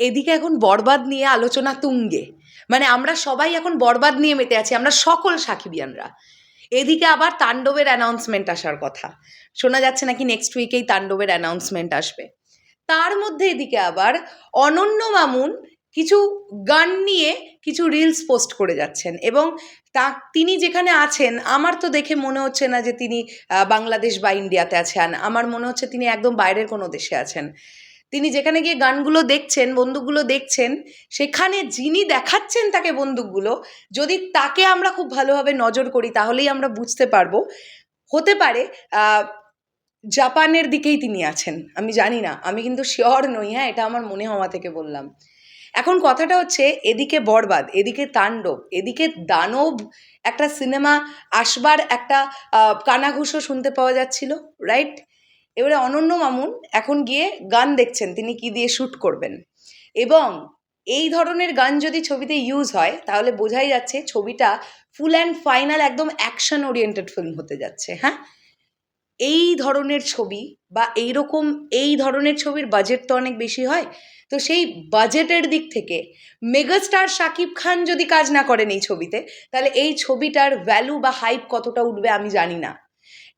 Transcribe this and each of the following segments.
এদিকে এখন বরবাদ নিয়ে আলোচনা তুঙ্গে। মানে আমরা সবাই এখন বরবাদ নিয়ে মেতে আছি, আমরা সকল সাকিবিয়ানরা। এদিকে আবার তাণ্ডবের অ্যানাউন্সমেন্ট আসার কথা। শোনা যাচ্ছে নাকি নেক্সট উইকেই তাণ্ডবের অ্যানাউন্সমেন্ট আসবে। তার মধ্যে এদিকে আবার অনন্য মামুন কিছু গান নিয়ে কিছু রিলস পোস্ট করে যাচ্ছেন এবং তা তিনি যেখানে আছেন, আমার তো দেখে মনে হচ্ছে না যে তিনি বাংলাদেশ বা ইন্ডিয়াতে আছেন। আমার মনে হচ্ছে তিনি একদম বাইরের কোনো দেশে আছেন। তিনি যেখানে গিয়ে গানগুলো দেখছেন, বন্দুকগুলো দেখছেন, সেখানে যিনি দেখাচ্ছেন তাকে বন্দুকগুলো, যদি তাকে আমরা খুব ভালোভাবে নজর করি, তাহলেই আমরা বুঝতে পারব। হতে পারে জাপানের দিকেই তিনি আছেন, আমি জানি না, আমি কিন্তু শিওর নই হ্যাঁ এটা আমার মনে হওয়া থেকে বললাম। এখন কথাটা হচ্ছে, এদিকে বরবাদ, এদিকে তাণ্ডব, এদিকে দানব, একটা সিনেমা আসবার একটা কানাঘুষো শুনতে পাওয়া যাচ্ছিল রাইট এবারে অনন্য মামুন এখন গিয়ে গান দেখছেন, তিনি কি দিয়ে শ্যুট করবেন। এবং এই ধরনের গান যদি ছবিতে ইউজ হয়, তাহলে বোঝাই যাচ্ছে ছবিটা ফুল অ্যান্ড ফাইনাল একদম অ্যাকশন ওরিয়েন্টেড ফিল্ম হতে যাচ্ছে হ্যাঁ? এই ধরনের ছবি বা এইরকম এই ধরনের ছবির বাজেট তো অনেক বেশি হয়, তো সেই বাজেটের দিক থেকে মেগাস্টার শাকিব খান যদি কাজ না করেন এই ছবিতে, তাহলে এই ছবিটার ভ্যালু বা হাইপ কতটা উঠবে আমি জানি না।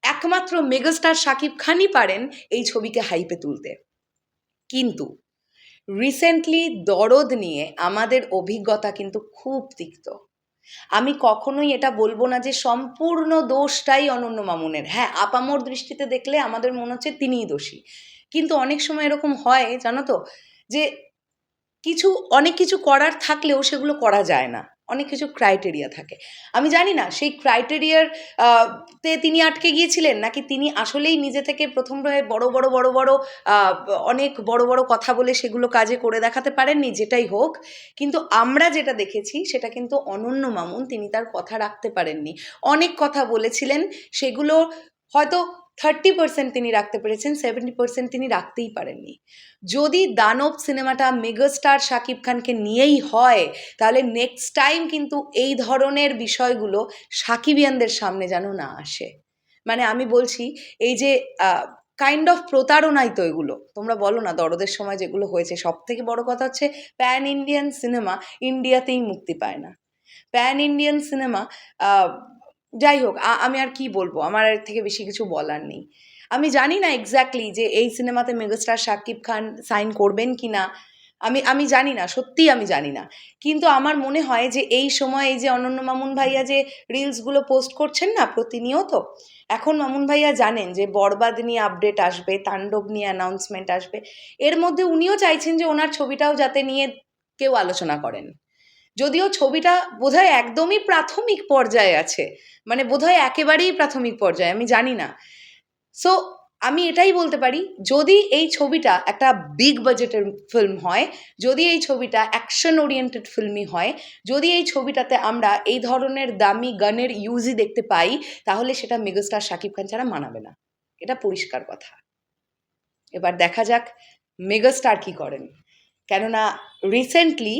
একমাত্র মেগাস্টার শাকিব খানই পারেন এই ছবিকে হাইপে তুলতে। কিন্তু রিসেন্টলি দরদ নিয়ে আমাদের অভিজ্ঞতা কিন্তু খুব তিক্ত। আমি কখনোই এটা বলব না যে সম্পূর্ণ দোষটাই অনন্য মামুনের। হ্যাঁ আপামর দৃষ্টিতে দেখলে আমাদের মনে হচ্ছে তিনিই দোষী। কিন্তু অনেক সময় এরকম হয়, জানো তো, যে কিছু, অনেক কিছু করার থাকলেও সেগুলো করা যায় না। অনেক কিছু ক্রাইটেরিয়া থাকে। আমি জানি না, সেই ক্রাইটেরিয়ার তে তিনি আটকে গিয়েছিলেন? নাকি তিনি আসলেই নিজে থেকে প্রথম রয়ে বড় বড় বড় বড় অনেক বড় বড় কথা বলে সেগুলো কাজে করে দেখাতে পারেননি? যেটাই হোক। কিন্তু আমরা যেটা দেখেছি, সেটা কিন্তু অনন্য মামুন, তিনি তার কথা রাখতে পারেননি। অনেক কথা বলেছিলেন, সেগুলো হয়তো থার্টি পার্সেন্ট তিনি রাখতে পেরেছেন সেভেন্টি পার্সেন্ট তিনি রাখতেই পারেননি। যদি দানব সিনেমাটা মেগাস্টার শাকিব খানকে নিয়েই হয়, তাহলে নেক্সট টাইম কিন্তু এই ধরনের বিষয়গুলো সাকিবিয়ানদের সামনে যেন না আসে। মানে আমি বলছি, এই যে কাইন্ড অফ প্রতারণাই তো এগুলো। তোমরা বলো না, দরদের সময় যেগুলো হয়েছে সব থেকে বড় কথা হচ্ছে প্যান ইন্ডিয়ান সিনেমা ইন্ডিয়াতেই মুক্তি পায় না। প্যান ইন্ডিয়ান সিনেমা যাই হোক আমি আর কি বলব? আমার এর থেকে বেশি কিছু বলার নেই। আমি জানি না এক্স্যাক্টলি যে এই সিনেমাতে মেগাস্টার শাকিব খান সাইন করবেন কি না। আমি আমি জানি না সত্যিই আমি জানি না। কিন্তু আমার মনে হয় যে এই সময় এই যে অনন্য মামুন ভাইয়া যে রিলসগুলো পোস্ট করছেন না প্রতিনিয়ত, এখন মামুন ভাইয়া জানেন যে বরবাদ নিয়ে আপডেট আসবে, তাণ্ডব নিয়ে অ্যানাউন্সমেন্ট আসবে। এর মধ্যে উনিও চাইছেন যে ওনার ছবিটাও যাতে নিয়ে কেউ আলোচনা করেন। যদিও ছবিটা বোধহয় একদমই প্রাথমিক পর্যায়ে আছে। মানে বোধহয় একেবারেই প্রাথমিক পর্যায়ে, আমি জানি না। সো আমি এটাই বলতে পারি, যদি এই ছবিটা একটা বিগ বাজেটের ফিল্ম হয়, যদি এই ছবিটা অ্যাকশন ওরিয়েন্টেড ফিল্মই হয়, যদি এই ছবিটাতে আমরা এই ধরনের দামি গানের ইউজই দেখতে পাই, তাহলে সেটা মেগাস্টার শাকিব খান ছাড়া মানাবে না। এটা পরিষ্কার কথা। এবার দেখা যাক মেগাস্টার কি করেন। কেননা রিসেন্টলি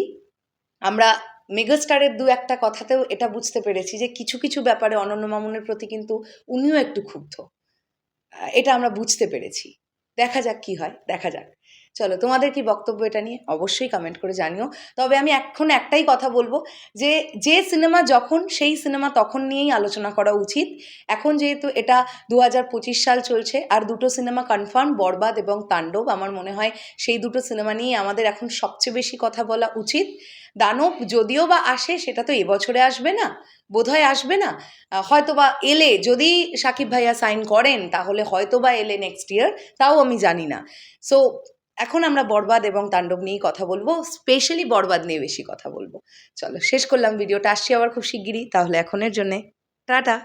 আমরা মেগাস্টারের দু একটা কথাতেও এটা বুঝতে পেরেছি যে কিছু কিছু ব্যাপারে অনন্য মামুনের প্রতি কিন্তু উনিও একটু ক্ষুব্ধ। এটা আমরা বুঝতে পেরেছি। দেখা যাক কি হয়, দেখা যাক। চলো, তোমাদের কি বক্তব্য এটা নিয়ে অবশ্যই কমেন্ট করে জানিও। তবে আমি এখন একটাই কথা বলব যে যে সিনেমা যখন, সেই সিনেমা তখন নিয়েই আলোচনা করা উচিত। এখন যেহেতু এটা দু হাজার পঁচিশ সাল চলছে, আর দুটো সিনেমা কনফার্ম বরবাদ এবং তাণ্ডব, আমার মনে হয় সেই দুটো সিনেমা নিয়ে আমাদের এখন সবচেয়ে বেশি কথা বলা উচিত। দানব যদিও বা আসে, সেটা তো এবছরে আসবে না, বোধহয় আসবে না। হয়তো বা এলে, যদি সাকিব ভাইয়া সাইন করেন, তাহলে হয়তো বা এলে নেক্সট ইয়ার তাও আমি জানি না। সো এখন আমরা বরবাদ এবং তাণ্ডব নিয়েই কথা বলব স্পেশালি বরবাদ নিয়ে বেশি কথা বলব। চলো, শেষ করলাম, ভিডিওটা। আসছি আবার খুব শিগগিরই, তাহলে এখনের জন্যে। টাটা!